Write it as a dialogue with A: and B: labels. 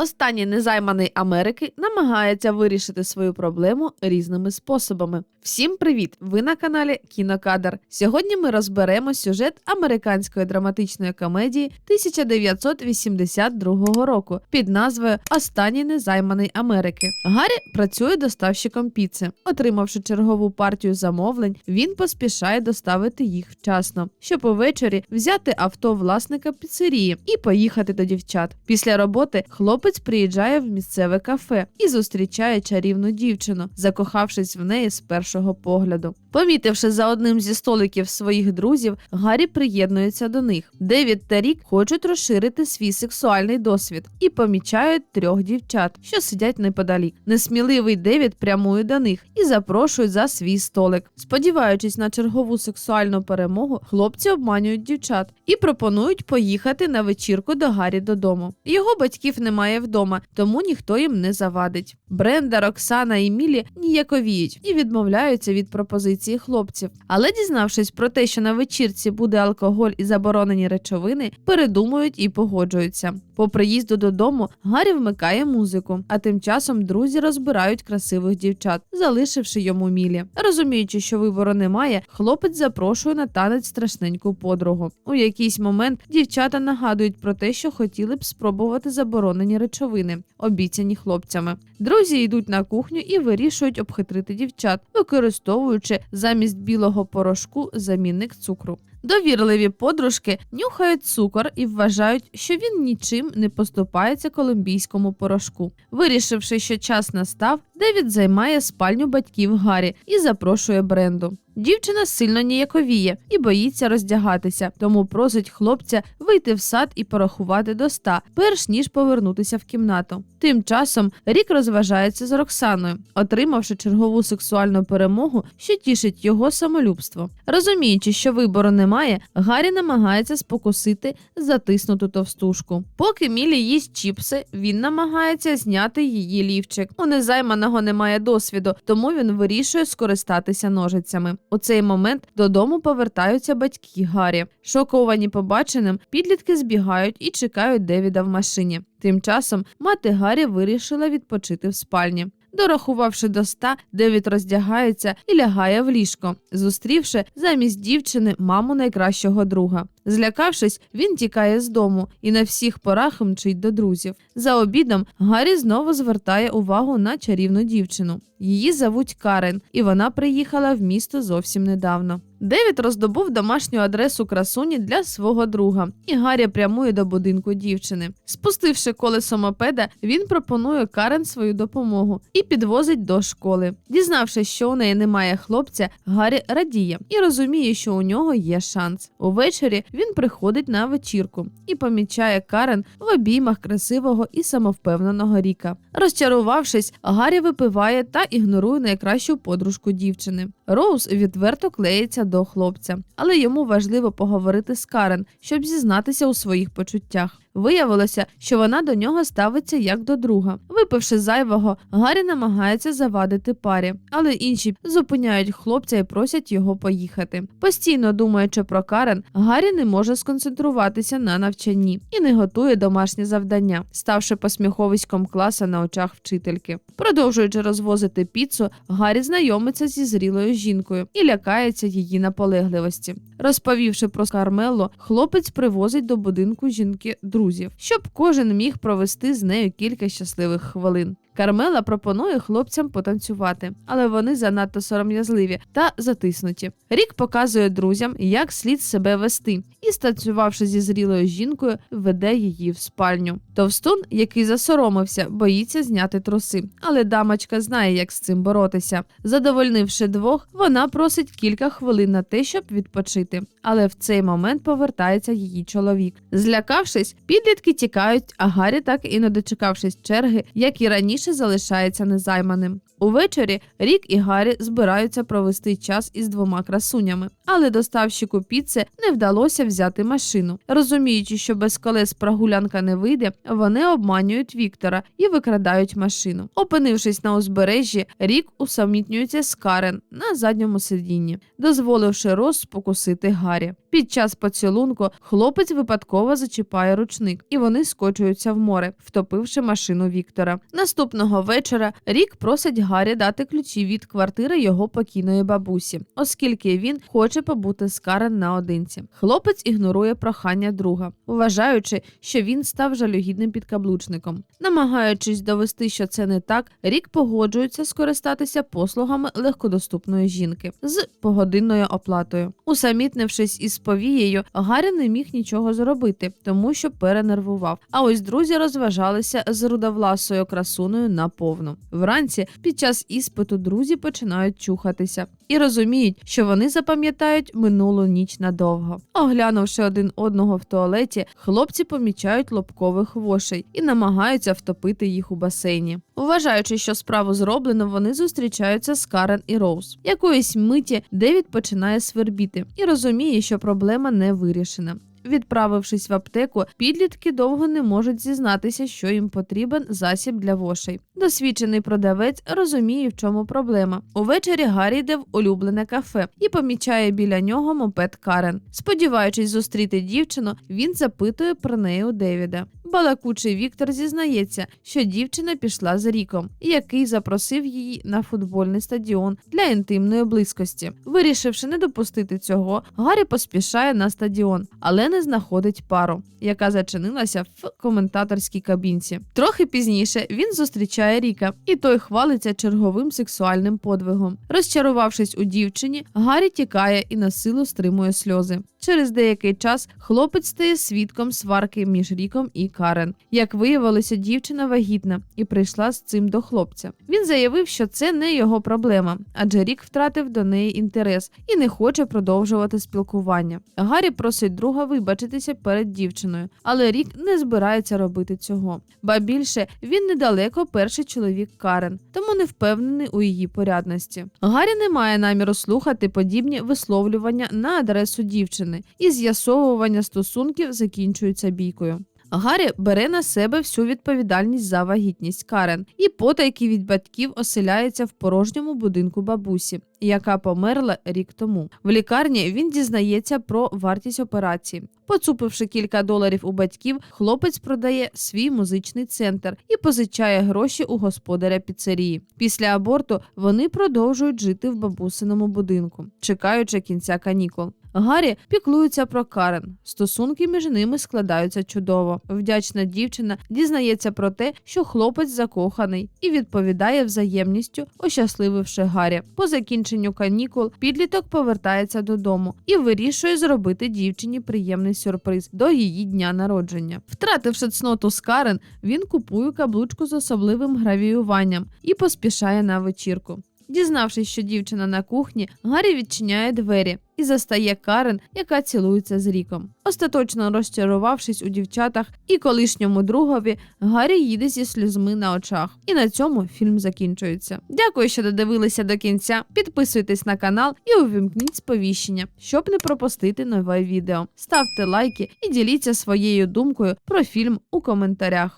A: Останній незайманий Америки намагається вирішити свою проблему різними способами. Всім привіт! Ви на каналі Кінокадр. Сьогодні ми розберемо сюжет американської драматичної комедії 1982 року під назвою Останній незайманий Америки. Гаррі працює доставщиком піци. Отримавши чергову партію замовлень, він поспішає доставити їх вчасно, щоб увечері взяти авто власника піцерії і поїхати до дівчат. Після роботи хлопець приїжджає в місцеве кафе і зустрічає чарівну дівчину, закохавшись в неї з першого погляду. Помітивши за одним зі столиків своїх друзів, Гаррі приєднується до них. Девід та Рік хочуть розширити свій сексуальний досвід і помічають трьох дівчат, що сидять неподалік. Несміливий Девід прямує до них і запрошує за свій столик. Сподіваючись на чергову сексуальну перемогу, хлопці обманюють дівчат і пропонують поїхати на вечірку до Гаррі додому. Його батьків немає вдома, тому ніхто їм не завадить. Бренда, Роксана і Мілі ніяковіють і відмовляються від пропозиції хлопців. Але дізнавшись про те, що на вечірці буде алкоголь і заборонені речовини, передумують і погоджуються. По приїзду додому Гаррі вмикає музику, а тим часом друзі розбирають красивих дівчат, залишивши йому мілі. Розуміючи, що вибору немає, хлопець запрошує на танець страшненьку подругу. У якийсь момент дівчата нагадують про те, що хотіли б спробувати заборонені речовини, обіцяні хлопцями. Друзі йдуть на кухню і вирішують обхитрити дівчат, використовуючи замість білого порошку замінник цукру. Довірливі подружки нюхають цукор і вважають, що він нічим не поступається колумбійському порошку. Вирішивши, що час настав, Девід займає спальню батьків Гаррі і запрошує Бренду. Дівчина сильно ніяковіє і боїться роздягатися, тому просить хлопця вийти в сад і порахувати до ста, перш ніж повернутися в кімнату. Тим часом Рік розважається з Роксаною, отримавши чергову сексуальну перемогу, що тішить його самолюбство. Розуміючи, що вибору немає, Гаррі намагається спокусити затиснуту товстушку. Поки Мілі їсть чіпси, він намагається зняти її лівчик. У незайманого немає досвіду, тому він вирішує скористатися ножицями. У цей момент додому повертаються батьки Гаррі. Шоковані побаченим, підлітки збігають і чекають Девіда в машині. Тим часом мати Гаррі вирішила відпочити в спальні. Дорахувавши до ста, Девід роздягається і лягає в ліжко, зустрівши замість дівчини маму найкращого друга. Злякавшись, він тікає з дому і на всіх порах мчить до друзів. За обідом Гаррі знову звертає увагу на чарівну дівчину. Її зовуть Карен, і вона приїхала в місто зовсім недавно. Девід роздобув домашню адресу красуні для свого друга, і Гаррі прямує до будинку дівчини. Спустивши колесо мопеда, він пропонує Карен свою допомогу і підвозить до школи. Дізнавшись, що у неї немає хлопця, Гаррі радіє і розуміє, що у нього є шанс. Увечері він приходить на вечірку і помічає Карен в обіймах красивого і самовпевненого Ріка. Розчарувавшись, Гаррі випиває та ігнорує найкращу подружку дівчини. Роуз відверто клеїться до хлопця, але йому важливо поговорити з Карен, щоб зізнатися у своїх почуттях. Виявилося, що вона до нього ставиться як до друга. Випивши зайвого, Гаррі намагається завадити парі, але інші зупиняють хлопця і просять його поїхати. Постійно думаючи про Карен, Гаррі не може сконцентруватися на навчанні і не готує домашнє завдання, ставши посміховиськом класа на очах вчительки. Продовжуючи розвозити піцу, Гаррі знайомиться зі зрілою жінкою і лякається її наполегливості. Розповівши про Кармелло, хлопець привозить до будинку жінки друзів, щоб кожен міг провести з нею кілька щасливих хвилин. Кармела пропонує хлопцям потанцювати, але вони занадто сором'язливі та затиснуті. Рік показує друзям, як слід себе вести, і, станцювавши зі зрілою жінкою, веде її в спальню. Товстун, який засоромився, боїться зняти труси, але дамочка знає, як з цим боротися. Задовольнивши двох, вона просить кілька хвилин на те, щоб відпочити. Але в цей момент повертається її чоловік. Злякавшись, підлітки тікають, а Гаррі, так і не дочекавшись черги, як і раніше залишається незайманим. Увечері Рік і Гаррі збираються провести час із двома красунями, але доставщику піци не вдалося взяти машину. Розуміючи, що без колес прогулянка не вийде, вони обманюють Віктора і викрадають машину. Опинившись на узбережжі, Рік усамітнюється з Карен на задньому сидінні, дозволивши Рос спокусити Гаррі. Під час поцілунку хлопець випадково зачіпає ручник, і вони скочуються в море, втопивши машину Віктора. Наступного вечора Рік просить Гаррі дати ключі від квартири його покійної бабусі, оскільки він хоче побути з Карен наодинці. Хлопець ігнорує прохання друга, вважаючи, що він став жалюгідним підкаблучником. Намагаючись довести, що це не так, Рік погоджується скористатися послугами легкодоступної жінки з погодинною оплатою. Усамітнившись із повією, Гаррі не міг нічого зробити, тому що перенервував. А ось друзі розважалися з рудовласою красуною наповну. Вранці під час іспиту друзі починають чухатися і розуміють, що вони запам'ятають минулу ніч надовго. Оглянувши один одного в туалеті, хлопці помічають лобкових вошей і намагаються втопити їх у басейні. Вважаючи, що справу зроблено, вони зустрічаються з Карен і Роуз. Якоїсь миті Девід починає свербіти і розуміє, що проблема не вирішена. Відправившись в аптеку, підлітки довго не можуть зізнатися, що їм потрібен засіб для вошей. Досвідчений продавець розуміє, в чому проблема. Увечері Гаррі йде в улюблене кафе і помічає біля нього мопед Карен. Сподіваючись зустріти дівчину, він запитує про неї у Девіда. Балакучий Віктор зізнається, що дівчина пішла з Ріком, який запросив її на футбольний стадіон для інтимної близькості. Вирішивши не допустити цього, Гаррі поспішає на стадіон, але не знаходить пару, яка зачинилася в коментаторській кабінці. Трохи пізніше він зустрічає Ріка, і той хвалиться черговим сексуальним подвигом. Розчарувавшись у дівчині, Гаррі тікає і на силу стримує сльози. Через деякий час хлопець стає свідком сварки між Ріком і Карен. Як виявилося, дівчина вагітна і прийшла з цим до хлопця. Він заявив, що це не його проблема, адже Рік втратив до неї інтерес і не хоче продовжувати спілкування. Гаррі просить друга вибачитися перед дівчиною, але Рік не збирається робити цього. Ба більше він недалеко перший чоловік Карен, тому не впевнений у її порядності. Гаррі не має наміру слухати подібні висловлювання на адресу дівчини, і з'ясовування стосунків закінчується бійкою. Гаррі бере на себе всю відповідальність за вагітність Карен і потайки від батьків оселяється в порожньому будинку бабусі, яка померла рік тому. В лікарні він дізнається про вартість операції. Поцупивши кілька доларів у батьків, хлопець продає свій музичний центр і позичає гроші у господаря піцерії. Після аборту вони продовжують жити в бабусиному будинку, чекаючи кінця канікул. Гаррі піклується про Карен. Стосунки між ними складаються чудово. Вдячна дівчина дізнається про те, що хлопець закоханий, і відповідає взаємністю, ощаслививши Гаррі. По закінченню канікул підліток повертається додому і вирішує зробити дівчині приємний сюрприз до її дня народження. Втративши цноту з Карен, він купує каблучку з особливим гравіюванням і поспішає на вечірку. Дізнавшись, що дівчина на кухні, Гаррі відчиняє двері і застає Карен, яка цілується з Ріком. Остаточно розчарувавшись у дівчатах і колишньому другові, Гаррі їде зі сльозми на очах. І на цьому фільм закінчується. Дякую, що додивилися до кінця. Підписуйтесь на канал і увімкніть сповіщення, щоб не пропустити нове відео. Ставте лайки і діліться своєю думкою про фільм у коментарях.